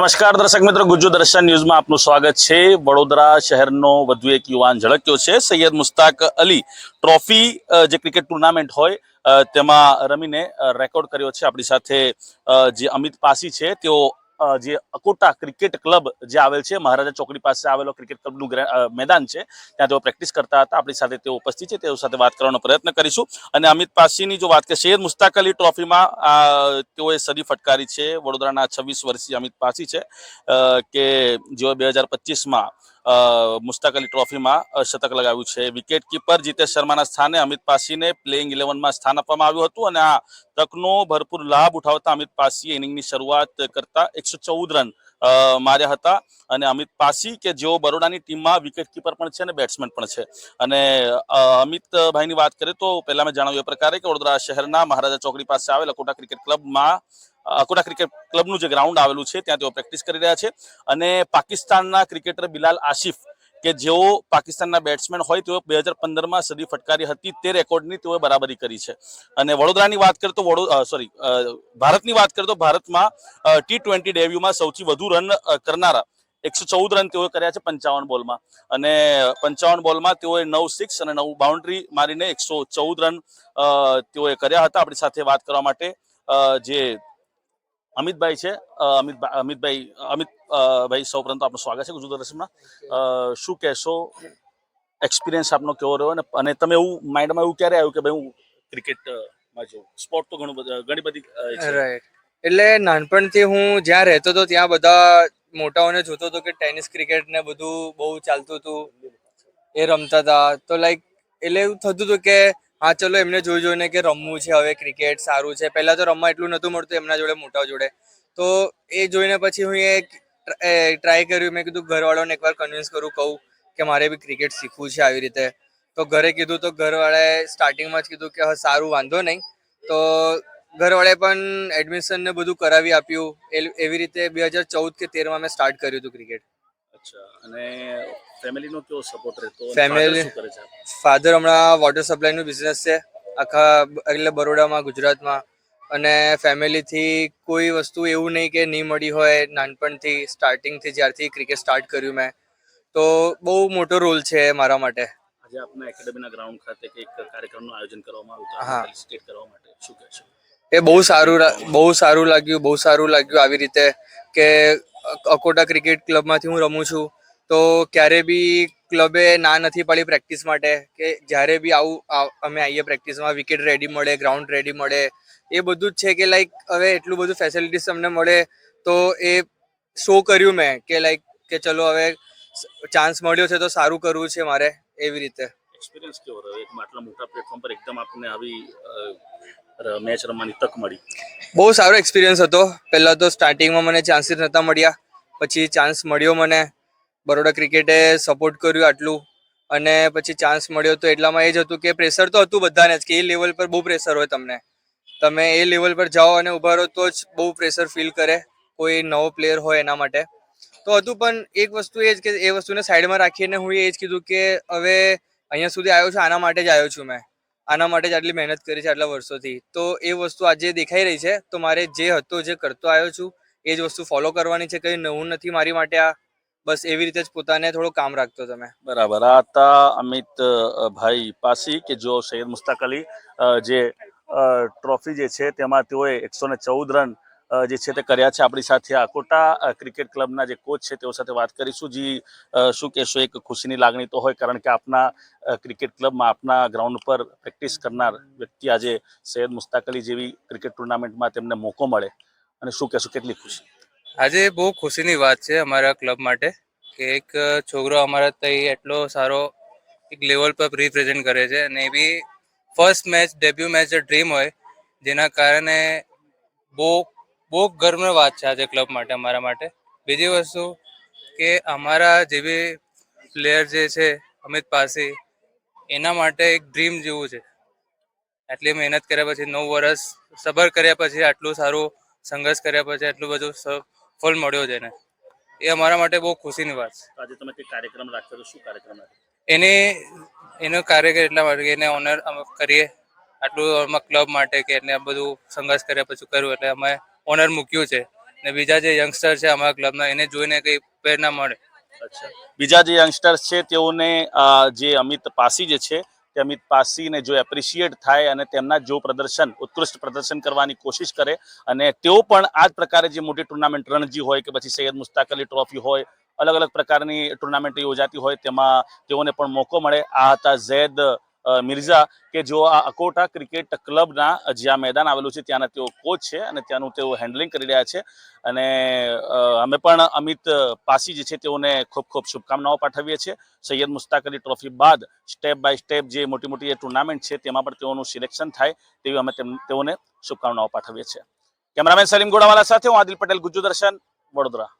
નમસ્કાર, દર્શક મિત્રો. ગુજ્જુ દર્શન ન્યૂઝમાં આપનું સ્વાગત છે. વડોદરા શહેરનો વધુ એક યુવાન ઝળક્યો છે. સૈયદ મુસ્તાક અલી ટ્રોફી જે ક્રિકેટ ટુર્નામેન્ટ હોય તેમાં રમીને રેકોર્ડ કર્યો છે. આપણી સાથે જે અમિત પાસી છે, તેઓ જે અકોટા ક્રિકેટ ક્લબ જે આવેલ છે, મહારાજા ચોકડી પાસે આવેલો ક્રિકેટ ક્લબનું મેદાન છે, ત્યાં તેઓ પ્રેક્ટિસ કરતા હતા. આપણી સાથે તેઓ ઉપસ્થિત છે, તેઓ સાથે વાત કરવાનો પ્રયત્ન કરીશું. અને અમિત પાસીની જો વાત કરીએ શેર મુસ્તાક અલી ટ્રોફીમાં તેઓએ સદી ફટકારી છે. વડોદરાના છવ્વીસ વર્ષીય અમિત પાસી છે કે જેઓ બે હજાર પચીસમાં મુસ્તાક અલી ટ્રોફીમાં શતક લગાવ્યું છે. વિકેટ કીપર જીતેશ શર્માના સ્થાને અમિત પાસીને પ્લેઇંગ ઇલેવનમાં સ્થાન આપવામાં આવ્યું હતું અને આ તકનો ભરપૂર લાભ ઉઠાવતા અમિત પાસીએ ઇનિંગની શરૂઆત કરતા એકસો ચૌદ રન માર્યા હતા. અને અમિત પાસી કે જેઓ બરોડાની ટીમમાં વિકેટ કીપર પણ છે અને બેટ્સમેન પણ છે. અને અમિતભાઈની વાત કરીએ તો પહેલા મેં જણાવ્યું એ પ્રકારે કે વડોદરા શહેરના મહારાજા ચોકડી પાસે આવેલા કોટા ક્રિકેટ ક્લબમાં અકોટા ક્રિકેટ ક્લબનું જે ગ્રાઉન્ડ આવેલું છે, ત્યાં તેઓ પ્રેક્ટિસ કરી રહ્યા છે. અને પાકિસ્તાનના ક્રિકેટર બિલાલ આશિફ, કે જેઓ પાકિસ્તાનના બેટ્સમેન હોય, તેઓ બે હજાર પંદરમાં સદી ફટકારી હતી, તે રેકોર્ડની તેઓએ બરાબરી કરી છે. અને વડોદરાની વાત કરીએ તો વડો સોરી ભારતની વાત કરીએ તો ભારતમાં ટી ટ્વેન્ટી ડેબ્યુમાં સૌથી વધુ રન કરનારા એકસો ચૌદ રન તેઓએ કર્યા છે પંચાવન બોલમાં. અને પંચાવન બોલમાં તેઓએ નવ સિક્સ અને નવ બાઉન્ડ્રી મારીને એકસો ચૌદ રન તેઓએ કર્યા હતા. આપણી સાથે વાત કરવા માટે જે અમિતભાઈ છે. અમિત અમિતભાઈ અમિતભાઈ અમિત ભાઈ સૌ પ્રથમ આપનું સ્વાગત છે ગુજરાત અ, શું કહેશો? એક્સપિરિયન્સ આપનો કેવો રહ્યો? અને તમે એવું માઇન્ડમાં એવું ક્યારે આવ્યું કે ભાઈ હું ક્રિકેટમાં જોઉં? સ્પોર્ટ તો ઘણું બધું ઘણી બધી રાઈટ એટલે નાનપણથી હું જ્યાં રહેતો હતો ત્યાં બધા મોટાઓને જોતો હતો કે ટેનિસ ક્રિકેટ ને બધું બહુ ચાલતું હતું. એ રમતા હતા. તો લાઈક એટલે એવું થતું હતું કે હા ચલો એમને જોઈ જોઈને કે રમવું છે હવે ક્રિકેટ સારું છે. પહેલા તો રમવા એટલું નહોતું મળતું એમના જોડે મોટા જોડે. તો એ જોઈને પછી હું એ ટ્રાય કર્યું. મેં કીધું ઘરવાળાને એકવાર કન્વિન્સ કરું કહું કે મારે બી ક્રિકેટ શીખવું છે આવી રીતે. તો ઘરે કીધું તો ઘરવાળાએ સ્ટાર્ટિંગમાં જ કીધું કે હા સારું વાંધો નહીં. તો ઘરવાળાએ પણ એડમિશન ને બધું કરાવી આપ્યું. એ- એવી રીતે બે હજાર ચૌદ કે તેરમાં મેં સ્ટાર્ટ કર્યું હતું ક્રિકેટ અચ્છા અને ફેમિલીનો કેવો સપોર્ટ રહેતો? અને ફાધર હમણાં વોટર સપ્લાયનું બિઝનેસ છે. આખા એટલે બરોડામાં ગુજરાતમાં. અને ફેમિલીથી કોઈ વસ્તુ એવું નહીં કે નહીં મળી હોય. નાનપણથી સ્ટાર્ટિંગથી જ્યારથી ક્રિકેટ સ્ટાર્ટ કર્યું મેં. તો બહુ મોટો રોલ છે મારા માટે. આજે આપના એકેડેમીના ગ્રાઉન્ડ ખાતે કંઈક કાર્યક્રમનું આયોજન કરવામાં આવ્યું હા. હતું કરવા માટે શું કહેશો એ બહુ સારું બહુ સારું લાગ્યું બહુ સારું લાગ્યું આવી રીતે કે અકોટા ક્રિકેટ ક્લબમાંથી હું રમું છું. તો ક્યારે બી ક્લબે ના નથી પાડી પ્રેક્ટિસ માટે કે જ્યારે બી આવું અમે આવીએ પ્રેક્ટિસમાં વિકેટ રેડી મળે ગ્રાઉન્ડ રેડી મળે એ બધું જ છે કે લાઈક હવે એટલું બધું ફેસિલિટીઝ તમને મળે તો એ શો કર્યું મેં કે લાઈક કે ચલો હવે ચાન્સ મળ્યો છે તો સારું કરવું છે મારે એવી રીતે. એક્સપિરિયન્સ કેવો રહ્યો? એક આટલા મોટા પ્લેટફોર્મ પર એકદમ આપણને આવી મેચ રમવાની તક મળી. બહુ સારો એક્સપિરિયન્સ હતો. પહેલાં તો સ્ટાર્ટિંગમાં મને ચાન્સીસ નહોતા મળ્યા પછી ચાન્સ મળ્યો મને. બરોડા ક્રિકેટે સપોર્ટ કર્યું આટલું અને પછી ચાન્સ મળ્યો તો એટલામાં એ જ હતું કે પ્રેશર તો હતું બધાને જ કે એ લેવલ પર બહુ પ્રેશર હોય તમને. તમે એ લેવલ પર જાઓ અને ઊભા રહો તો જ બહુ પ્રેશર ફીલ કરે કોઈ નવો પ્લેયર હોય એના માટે. તો હતું પણ એક વસ્તુ એ જ કે એ વસ્તુને સાઈડમાં રાખીને હું એ જ કીધું કે હવે અહીંયા સુધી આવ્યો છું, આના માટે જ આવ્યો છું મેં. આના માટે જ આટલી મહેનત કરી છે આટલા વર્ષોથી. તો એ વસ્તુ આજે દેખાઈ રહી છે. તો મારે જે હતો, જે કરતો આવ્યો છું, એ જ વસ્તુ ફોલો કરવાની છે. કંઈ નવું નથી મારી માટે આ બસ એવી રીતે જ પોતાને થોડું કામ રાખતો તમે. બરાબર. આ હતા અમિત ભાઈ પાસી કે જો સૈયદ મુસ્તાક અલી જે ટ્રોફી જે છે તેમાં તેઓએ એકસો ને ચૌદ રન જે છે તે કર્યા છે આપણી સાથે આ કોટા ક્રિકેટ ક્લબના જે કોચ છે તેઓ સાથે વાત કરીશું. જી શું કહેશો? એક ખુશીની લાગણી તો હોય કારણ કે આપના ક્રિકેટ ક્લબમાં આપના ગ્રાઉન્ડ પર પ્રેક્ટિસ કરનાર વ્યક્તિ આજે સૈયદ મુસ્તાક અલી જેવી ક્રિકેટ ટુર્નામેન્ટમાં તેમને મોકો મળે. અને શું કહેશો? કેટલી ખુશી. આજે બહુ ખુશીની વાત છે અમારા ક્લબ માટે કે એક છોકરો અમારા ત્યાં એટલો સારો એક લેવલ પર રિપ્રેઝેન્ટ કરે છે અને એ બી first match debut match dream હોય, જેના કારણે બહુ બહુ ગર્વની વાત છે આજે ક્લબ માટે, અમારા માટે. બીજી વસ્તુ કે અમારા જે બી પ્લેયર જે છે, અમિત પાસી, એના માટે એક ડ્રીમ જેવું છે. આટલી મહેનત કર્યા પછી નવ વર્ષ સબર કર્યા પછી આટલું સારું સંઘર્ષ કર્યા પછી આટલું બધું ફળ મળ્યો છે એને. એ અમારા માટે બહુ ખુશીની વાત છે. આજે તમે તે કાર્યક્રમ રાખ્યો તો શું કાર્યક્રમ રાખ્યો? એને એનો કાર્યક્રમ એટલા માટે કે એને ઓનર અમે કરીએ. આટલું ક્લબ માટે કે એને બધું સંઘર્ષ કર્યા પછી કર્યું એટલે અમે ઓનર મૂક્યું છે. ને બીજા જે યંગસ્ટર છે અમારા ક્લબના એને જોઈને કંઈ પ્રેરણા મળે. બીજા જે યંગસ્ટર્સ છે તેઓને જે અમિત પાસી જે છે તે અમિત પાસીને જો એપ્રિશિએટ થાય અને તેમના જો પ્રદર્શન, ઉત્કૃષ્ટ પ્રદર્શન કરવાની કોશિશ કરે અને તેઓ પણ આ જ પ્રકારે જે મોટી ટુર્નામેન્ટ રણજી હોય કે પછી સૈયદ મુસ્તાક અલી ટ્રોફી હોય અલગ અલગ પ્રકારની ટુર્નામેન્ટ યોજાતી હોય, તેમાં તેઓને પણ મોકો મળે. આ હતા ઝૈદ મિર્ઝા, કે જો આ અકોટા ક્રિકેટ ક્લબના જ્યાં મેદાન આવેલું છે, ત્યાંના તેઓ કોચ છે અને ત્યાંનું તેઓ હેન્ડલિંગ કરી રહ્યા છે. અને અમે પણ અમિત પાસી જે છે, તેઓને ખૂબ ખૂબ શુભકામનાઓ પાઠવીએ છીએ. સૈયદ મુસ્તાક અલી ટ્રોફી બાદ સ્ટેપ બાય સ્ટેપ જે મોટી મોટી ટુર્નામેન્ટ છે, તેમાં પણ તેઓનું સિલેક્શન થાય તેવી અમે તેઓને શુભકામનાઓ પાઠવીએ છીએ. કેમેરામેન સલીમ ગોડાવાલા સાથે હું આદિલ પટેલ, ગુજ્જુ દર્શન, વડોદરા.